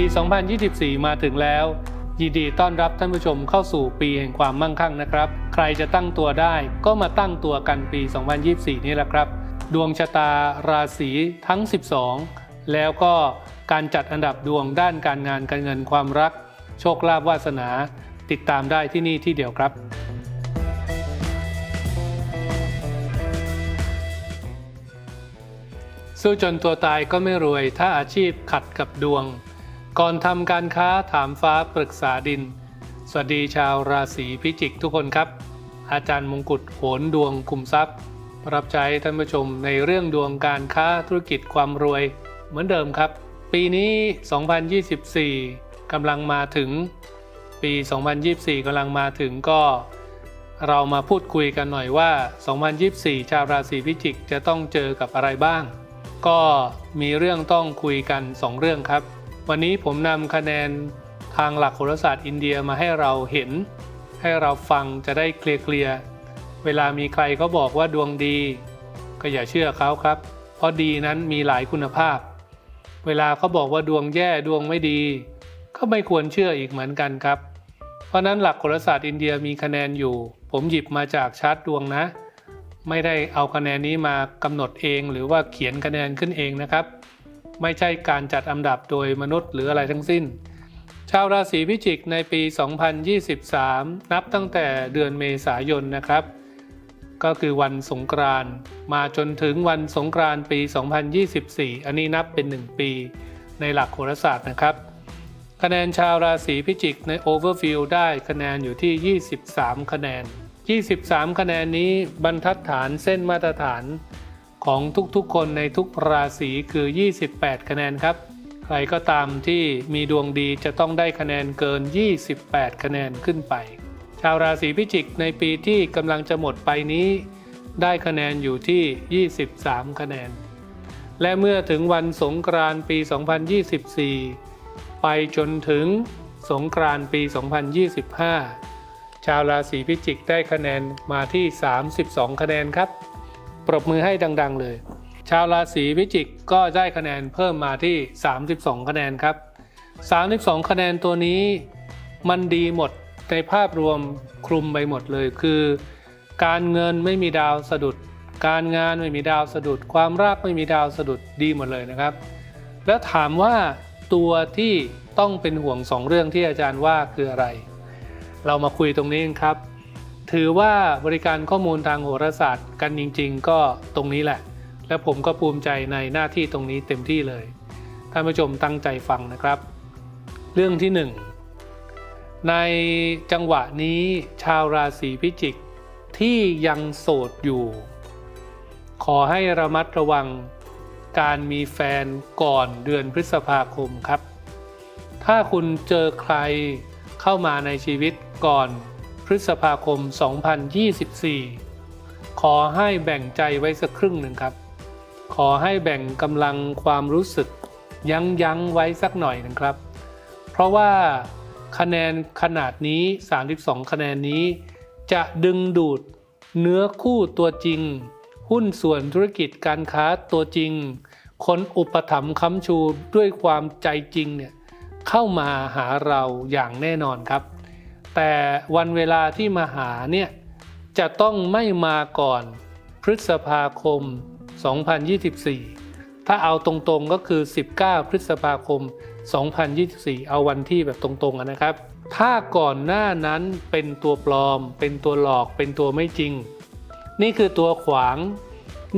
ปี2024 มาถึงแล้ว ยินดีต้อนรับท่านผู้ชมเข้าสู่ปีแห่งความมั่งคั่งนะครับ ใครจะตั้งตัวได้ก็มาตั้งตัวกันปี 2024 นี่แหละครับ ดวงชะตาราศีทั้ง 12 แล้วก็การจัดอันดับดวงด้านการงานการเงินความรัก โชคลาภวาสนา ติดตามได้ที่นี่ที่เดียวครับสู้จนตัวตายก็ไม่รวยถ้าอาชีพขัดกับดวง ก่อนทำการค้าถามฟ้าปรึกษาดิน สวัสดีชาวราศีพิจิกทุกคนครับ อาจารย์มงกุฎโหนดวงคุมทรัพย์ รับใช้ท่านผู้ชมในเรื่องดวงการค้าธุรกิจความรวย เหมือนเดิมครับ ปีนี้ 2024กำลังมาถึง ปี 2024กำลังมาถึงก็ เรามาพูดคุยกันหน่อยว่า 2024 ชาวราศีพิจิกจะต้องเจอกับอะไรบ้าง ก็มีเรื่องต้องคุยกัน 2 เรื่องครับ วันนี้ผมนำคะแนนทางหลักโหราศาสตร์อินเดียมาให้เราเห็น ให้เราฟังจะได้เคลียร์เวลามีใครเขาบอกว่าดวงดี ก็อย่าเชื่อเขาครับ เพราะดีนั้นมีหลายคุณภาพ เวลาเขาบอกว่าดวงแย่ดวงไม่ดี ก็ไม่ควรเชื่ออีกเหมือนกันครับ เพราะนั้นหลักโหราศาสตร์อินเดียมีคะแนนอยู่ ผมหยิบมาจากชาร์ตดวงนะ ไม่ได้เอาคะแนนนี้มากำหนดเอง หรือว่าเขียนคะแนนขึ้นเองนะครับ ไม่ใช่การจัดอันดับโดยมนุษย์หรืออะไรทั้งสิ้น ชาวราศีพิจิกในปี 2023 นับตั้งแต่เดือนเมษายนนะครับ ก็คือวันสงกรานต์มาจนถึงวันสงกรานต์ปี 2024 อันนี้นับเป็น 1 ปีในหลักโหราศาสตร์นะครับ คะแนนชาวราศีพิจิกใน Overview ได้คะแนนอยู่ที่ 23 คะแนน 23 คะแนนนี้บรรทัดฐานเส้นมาตรฐาน ของทุกๆ คนในทุกราศีคือ 28 คะแนนครับ ใครก็ตามที่มีดวงดีจะต้องได้คะแนนเกิน 28 คะแนนขึ้นไป ชาวราศีพิจิกในปีที่กำลังจะหมดไปนี้ ได้คะแนนอยู่ที่ 23 คะแนน และเมื่อถึงวันสงกรานต์ปี 2024 ไปจนถึงสงกรานต์ปี 2025 ชาวราศีพิจิกได้คะแนนมาที่ 32 คะแนนครับ ปรบมือให้ดัง ๆ เลย ชาวราศีพิจิกก็ได้คะแนนเพิ่มมาที่ 32 คะแนนครับ 32 คะแนนตัวนี้มันดีหมดในภาพรวมคลุมไปหมดเลยคือ การเงินไม่มีดาวสะดุด การงานไม่มีดาวสะดุด ความรักไม่มีดาวสะดุดดีหมดเลยนะครับ แล้วถามว่าตัวที่ต้องเป็นห่วงสองเรื่องที่อาจารย์ว่าคืออะไร เรามาคุยตรงนี้นครับ ถือว่าบริการข้อมูลทางโหราศาสตร์กันจริง ๆ ก็ตรงนี้แหละ และผมก็ภูมิใจในหน้าที่ตรงนี้เต็มที่เลยท่านผู้ชมตั้งใจฟังนะครับ เรื่องที่หนึ่งในจังหวะนี้ชาวราศีพิจิกที่ยังโสดอยู่ ขอให้ระมัดระวังการมีแฟนก่อนเดือนพฤษภาคมครับ ถ้าคุณเจอใครเข้ามาในชีวิตก่อน พฤษภาคม 2024 ขอให้แบ่งใจไว้สักครึ่งหนึ่งครับ ขอให้แบ่งกำลังความรู้สึก ยั้งยั้งไว้สักหน่อยหนึงครับ เพราะว่าคะแนนขนาดนี้ 32 คะแนนนี้ จะดึงดูดเนื้อคู่ตัวจริง หุ้นส่วนธุรกิจการค้าตัวจริง คนอุปถัมภ์ค้ำชูด้วยความใจจริงเนี่ยเข้ามาหาเราอย่างแน่นอนครับ แต่วันเวลาที่มาหาเนี่ยจะต้องไม่มาก่อนพฤษภาคม 2024 ถ้าเอาตรงๆก็คือ 19 พฤษภาคม 2024 เอาวันที่แบบตรงๆนะครับ ถ้าก่อนหน้านั้นเป็นตัวปลอม เป็นตัวหลอกเป็นตัวไม่จริง นี่คือตัวขวาง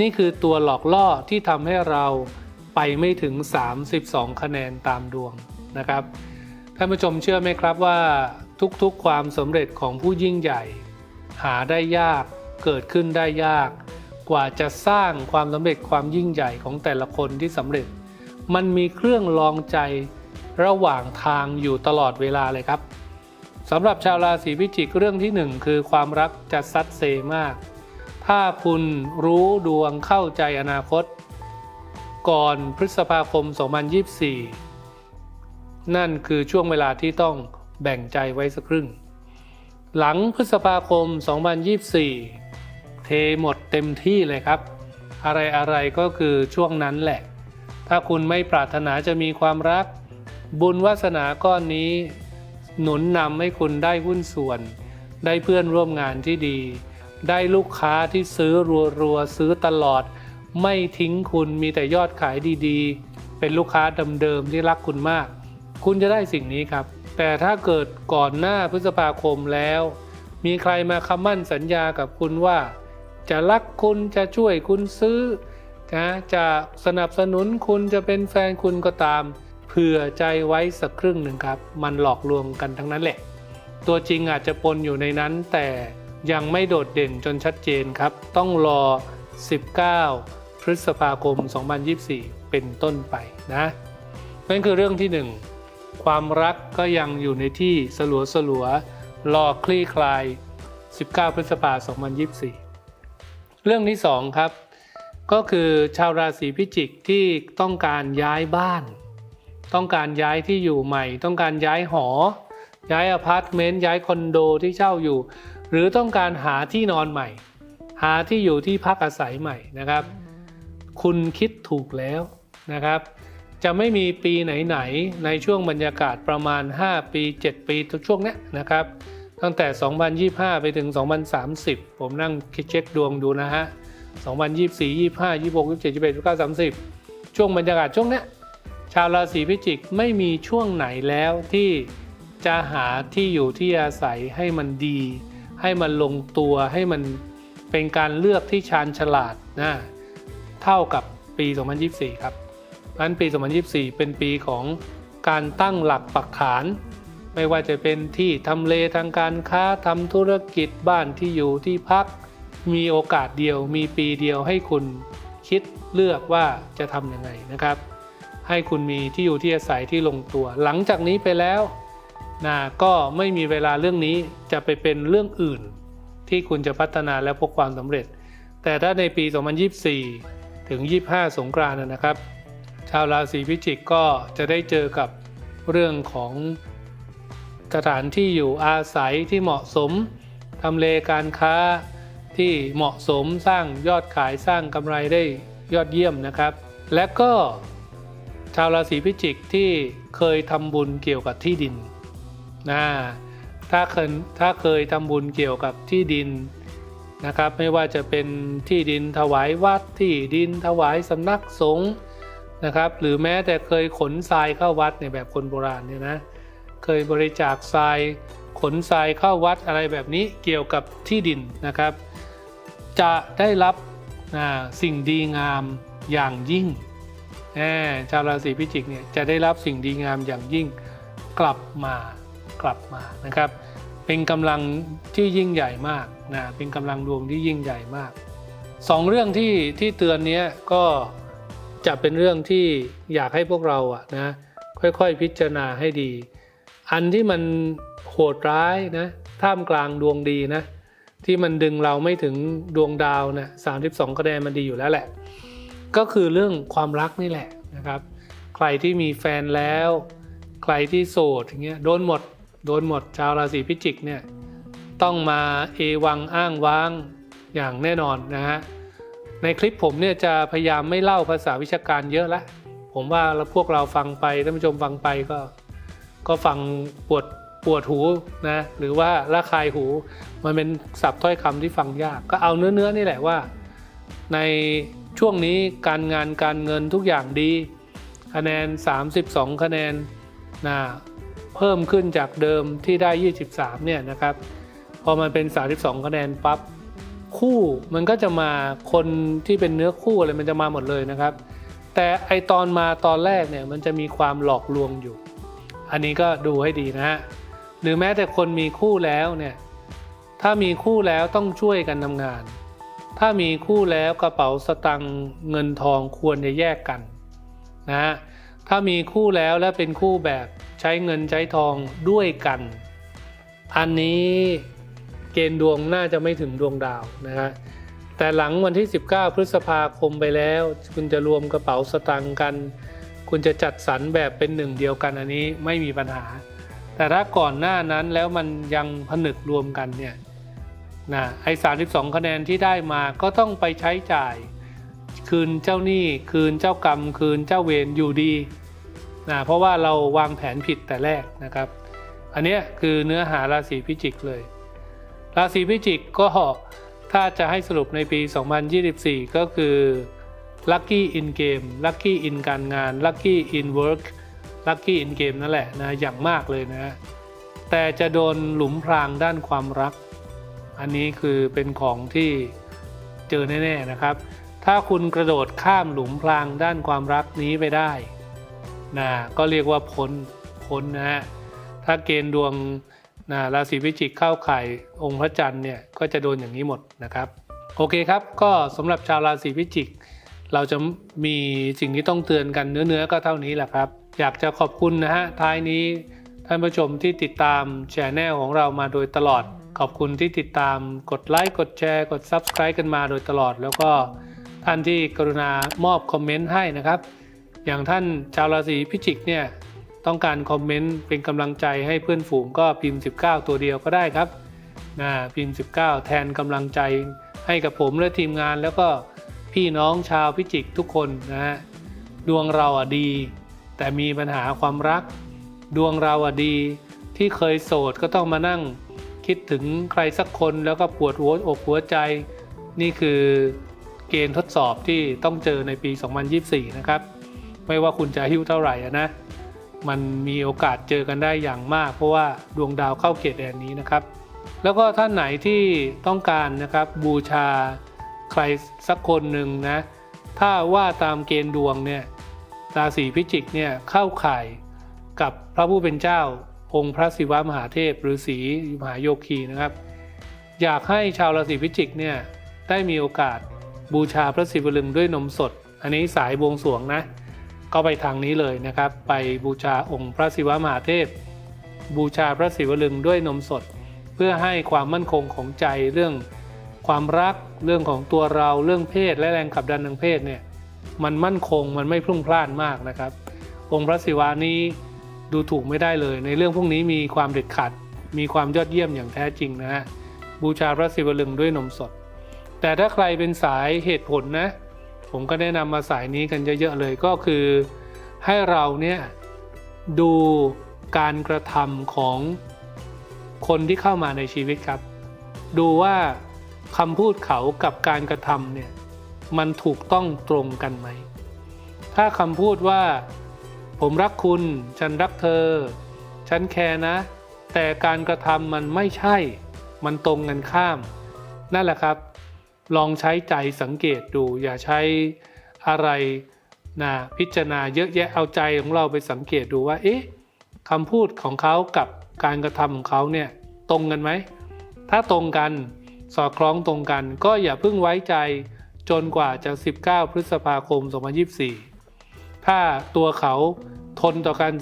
นี่คือตัวหลอกล่อที่ทำให้เราไปไม่ถึง 32 คะแนนตามดวงนะครับท่านผู้ชมเชื่อไหมครับว่า ทุกๆความสำเร็จของผู้ยิ่งใหญ่ หาได้ยากเกิดขึ้นได้ยาก กว่าจะสร้างความสำเร็จความยิ่งใหญ่ของแต่ละคนที่สำเร็จ มันมีเครื่องลองใจระหว่างทางอยู่ตลอดเวลาเลยครับสำหรับชาวราศีพิจิกเรื่องที่หนึ่งคือความรักจะซัดเซมาก ถ้าคุณรู้ดวงเข้าใจอนาคต ก่อนพฤษภาคม 2024 นั่นคือช่วงเวลาที่ต้อง แบ่งใจไว้สักครึ่ง หลังพฤษภาคม 2024 เทหมดเต็มที่เลยครับ อะไรอะไรก็คือช่วงนั้นแหละ ถ้าคุณไม่ปรารถนาจะมีความรัก บุญวาสนาก้อนนี้ หนุนนำให้คุณได้หุ้นส่วน ได้เพื่อนร่วมงานที่ดี ได้ลูกค้าที่ซื้อรัวๆซื้อตลอด ไม่ทิ้งคุณมีแต่ยอดขายดีๆ เป็นลูกค้าเดิมๆที่รักคุณมาก คุณจะได้สิ่งนี้ครับ แต่ถ้าเกิดก่อนหน้าพฤษภาคมแล้ว มีใครมาคำมั่นสัญญากับคุณว่า จะรักคุณจะช่วยคุณซื้อนะจะสนับสนุนคุณจะเป็นแฟนคุณก็ตาม เผื่อใจไว้สักครึ่งหนึ่งครับ มันหลอกลวงกันทั้งนั้นแหละ ตัวจริงอาจจะปนอยู่ในนั้น แต่ยังไม่โดดเด่นจนชัดเจนครับ ต้องรอ 19 พฤษภาคม 2024 เป็นต้นไปนะนั่นคือเรื่องที่ 1 ความรักก็ยังอยู่ในที่สลัวสลัวรอคลี่คลาย 19 พฤษภาคม 2024 เรื่องที่ 2 ครับ ก็คือชาวราศีพิจิกที่ต้องการย้ายบ้าน ต้องการย้ายที่อยู่ใหม่ ต้องการย้ายหอ ย้ายอพาร์ตเมนต์ย้ายคอนโดที่เช่าอยู่ หรือต้องการหาที่นอนใหม่ หาที่อยู่ที่พักอาศัยใหม่นะครับ คุณคิดถูกแล้วนะครับ จะไม่มีปีไหนๆในช่วงบรรยากาศประมาณ 5 ปี 7 ปีทุกช่วงเนี้ยนะครับ ตั้งแต่ 2025 ไปถึง 2030 ผมนั่งคิดเช็คดวงดูนะฮะ 2024 25 26 27 28 29 30 ช่วงบรรยากาศช่วงเนี้ยชาวราศีพิจิกไม่มีช่วงไหนแล้วที่จะหาที่อยู่ที่อาศัยให้มันดี ให้มันลงตัวให้มันเป็นการเลือกที่ชาญฉลาดนะเท่ากับปี 2024 ครับ งนั้นปี 2024 เป็นปีของการตั้งหลักปักฐาน ไม่ว่าจะเป็นที่ทำเลทางการค้าทำธุรกิจบ้านที่อยู่ที่พัก มีโอกาสเดียว มีปีเดียวให้คุณคิดเลือกว่าจะทำยังไงนะครับ ให้คุณมีที่อยู่ที่อาศัยที่ลงตัว หลังจากนี้ไปแล้วนะก็ไม่มีเวลาเรื่องนี้จะไปเป็นเรื่องอื่น ที่คุณจะพัฒนาและพบความสำเร็จ แต่ถ้าในปี 2024 ถึง 25 สงกรานต์นะครับ ชาวราศีพิจิกก็จะได้เจอกับเรื่องของสถานที่อยู่อาศัยที่เหมาะสมทำเลการค้าที่เหมาะสมสร้างยอดขายสร้างกำไรได้ยอดเยี่ยมนะครับ และก็ชาวราศีพิจิกที่เคยทำบุญเกี่ยวกับที่ดินนะถ้าเคยถ้าเคยทำบุญเกี่ยวกับที่ดินนะครับ ไม่ว่าจะเป็นที่ดินถวายวัดที่ดินถวายสำนักสงฆ์ นะครับหรือแม้แต่เคยขนทรายเข้าวัดในแบบคนโบราณเนี่ยนะเคยบริจาคทรายขนทรายเข้าวัดอะไรแบบนี้เกี่ยวกับที่ดินนะครับ จะได้รับสิ่งดีงามอย่างยิ่งแน่ชาวราศีพิจิกเนี่ยจะได้รับสิ่งดีงามอย่างยิ่งกลับมากลับมานะครับ เป็นกำลังที่ยิ่งใหญ่มากนะเป็นกำลังดวงที่ยิ่งใหญ่มากสองเรื่องที่ที่เตือนนี้ก็ จะเป็นเรื่องที่อยากให้พวกเราอะนะค่อยๆพิจารณาให้ดี อันที่มันโหดร้ายนะท่ามกลางดวงดีนะที่มันดึงเราไม่ถึงดวงดาวนะ32คะแนนมันดีอยู่แล้วแหละ ก็คือเรื่องความรักนี่แหละนะครับ ใครที่มีแฟนแล้ว ใครที่โสดอย่างเงี้ยโดนหมดโดนหมดชาวราศีพิจิกเนี่ยต้องมาเอวังอ้างว้างอย่างแน่นอนนะฮะ ในคลิปผมเนี่ยจะพยายามไม่เล่าภาษาวิชาการเยอะละผมว่าแล้วพวกเราฟังไปท่านผู้ชมฟังไปก็ ก็ฟังปวดปวดหูนะหรือว่าระคายหูมันเป็นศัพท์ถ้อยคำที่ฟังยาก ก็เอาเนื้อเนื้อๆนี่แหละว่า ในช่วงนี้การงานการเงินทุกอย่างดี คะแนน 32 คะแนนนะเพิ่มขึ้นจากเดิมที่ได้ 23เนี่ยนะครับพอมันเป็น 32 คะแนนปั๊บ คู่มันก็จะมาคนที่เป็นเนื้อคู่อะไรมันจะมาหมดเลยนะครับ แต่ไอตอนมาตอนแรกเนี่ยมันจะมีความหลอกลวงอยู่ อันนี้ก็ดูให้ดีนะฮะหรือแม้แต่คนมีคู่แล้วเนี่ยถ้ามีคู่แล้วต้องช่วยกันทำงาน ถ้ามีคู่แล้วกระเป๋าสตังค์เงินทองควรจะแยกกันนะฮะถ้ามีคู่แล้วและเป็นคู่แบบใช้เงินใช้ทองด้วยกัน อันนี้ เกณฑ์ดวงน่าจะไม่ถึงดวงดาวนะฮะแต่หลังวันที่ 19 พฤษภาคมไปแล้ว คุณจะรวมกระเป๋าสตังค์กัน คุณจะจัดสรรแบบเป็นหนึ่งเดียวกันอันนี้ไม่มีปัญหา แต่ถ้าก่อนหน้านั้นแล้วมันยังผนึกรวมกันเนี่ยนะไอ้32 คะแนนที่ได้มาก็ต้องไปใช้จ่าย คืนเจ้าหนี้คืนเจ้ากรรม คืนเจ้าเวรอยู่ดีนะเพราะว่าเราวางแผนผิดแต่แรกนะครับ อันนี้คือเนื้อหาราศีพิจิกเลย ราศีพิจิกก็ถ้าจะให้สรุปในปี 2024 ก็คือ Lucky in Game Lucky in การงาน Lucky in Work Lucky in Game นั่นแหละนะอย่างมากเลยนะแต่จะโดนหลุมพรางด้านความรัก อันนี้คือเป็นของที่เจอแน่ๆนะครับ ถ้าคุณกระโดดข้ามหลุมพรางด้านความรักนี้ไปได้นะก็เรียกว่าพ้นพ้นนะฮะถ้าเกณฑ์ดวง นะราศีพิจิกเข้าไข่องค์พระจันทร์เนี่ยก็จะโดนอย่างนี้หมดนะครับ โอเคครับ ก็สำหรับชาวราศีพิจิก เราจะมีสิ่งที่ต้องเตือนกันเนื้อๆก็เท่านี้แหละครับ อยากจะขอบคุณนะฮะท้ายนี้ท่านผู้ชมที่ติดตามแชนแนลของเรามาโดยตลอด ขอบคุณที่ติดตามกดไลค์กดแชร์กด Subscribe กันมาโดยตลอด แล้วก็ท่านที่กรุณามอบคอมเมนต์ให้นะครับ อย่างท่านชาวราศีพิจิกเนี่ย ต้องการคอมเมนต์เป็นกำลังใจให้เพื่อนฝูงก็พิมพ์ 19 ตัวเดียวก็ได้ครับนะพิมพ์ 19 แทนกำลังใจให้กับผมและทีมงานแล้วก็พี่น้องชาวพิจิกทุกคนนะฮะดวงเราอะดี แต่มีปัญหาความรัก ดวงเราอะดี ที่เคยโสดก็ต้องมานั่ง คิดถึงใครสักคนแล้วก็ปวดหัวอกหัวใจ นี่คือเกณฑ์ทดสอบที่ต้องเจอในปี 2024 นะครับ ไม่ว่าคุณจะอายุเท่าไหร่อะนะ มันมีโอกาสเจอกันได้อย่างมาก เพราะว่าดวงดาวเข้าเขตแดนนี้นะครับ แล้วก็ท่านไหนที่ต้องการนะครับบูชาใครสักคนหนึ่งนะถ้าว่าตามเกณฑ์ดวงเนี่ยราศีพิจิกเนี่ยเข้าข่ายกับพระผู้เป็นเจ้า องค์พระศิวะมหาเทพหรือศรีมหาโยคีนะครับ อยากให้ชาวราศีพิจิกเนี่ยได้มีโอกาสบูชาพระศิวลึงด้วยนมสด อันนี้สายบวงสวงนะ ก็ไปทางนี้เลยนะครับ ไปบูชาองค์พระศิวะมหาเทพ บูชาพระศิวลึงด้วยนมสด เพื่อให้ความมั่นคงของใจเรื่องความรักเรื่องของตัวเราเรื่องเพศและแรงขับดันทางเพศเนี่ยมันมั่นคงมันไม่พลุ่งพล่านมากนะครับ องค์พระศิวะนี้ดูถูกไม่ได้เลย ในเรื่องพวกนี้มีความเด็ดขาดมีความยอดเยี่ยมอย่างแท้จริงนะฮะบูชาพระศิวลึงด้วยนมสด แต่ถ้าใครเป็นสายเหตุผลนะ ผมก็แนะนำมาสายนี้กันเยอะๆเลยก็คือ ให้เราเนี่ยดูการกระทำของคนที่เข้ามาในชีวิตครับ ดูว่าคำพูดเขากับการกระทำเนี่ยมันถูกต้องตรงกันไหม ถ้าคำพูดว่า ผมรักคุณ ฉันรักเธอ ฉันแคร์นะ แต่การกระทำมันไม่ใช่ มันตรงกันข้าม นั่นแหละครับ ลองใช้ใจสังเกตดู อย่าใช้อะไรนะพิจารณาเยอะแยะเอาใจของเราไปสังเกตดูว่า เอ๊ะคำพูดของเขากับการกระทำของเขาเนี่ยตรงกันไหม ถ้าตรงกันสอดคล้องตรงกัน ก็อย่าเพิ่งไว้ใจจนกว่าจะ 19 พฤษภาคม 2024 ถ้าตัวเขาทนต่อการ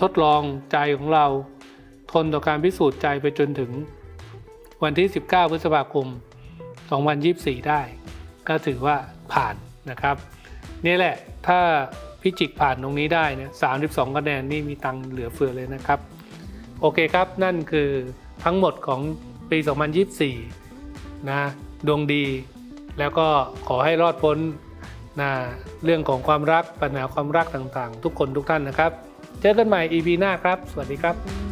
ทดลองใจของเรา ทนต่อการพิสูจน์ใจไปจนถึง วันที่ 19 พฤษภาคม 2024 ได้ ก็ถือว่าผ่านนะครับนี่แหละถ้าพิจิกผ่านตรงนี้ได้เนี่ย32คะแนนนี่มีตังเหลือเฟือเลยนะครับ โอเคครับนั่นคือทั้งหมดของปี 2024 นะดวงดี แล้วก็ขอให้รอดพ้นนะเรื่องของความรักปัญหาความรักต่างๆ ทุกคนทุกท่านนะครับ เจอกันใหม่ EP หน้าครับ สวัสดีครับ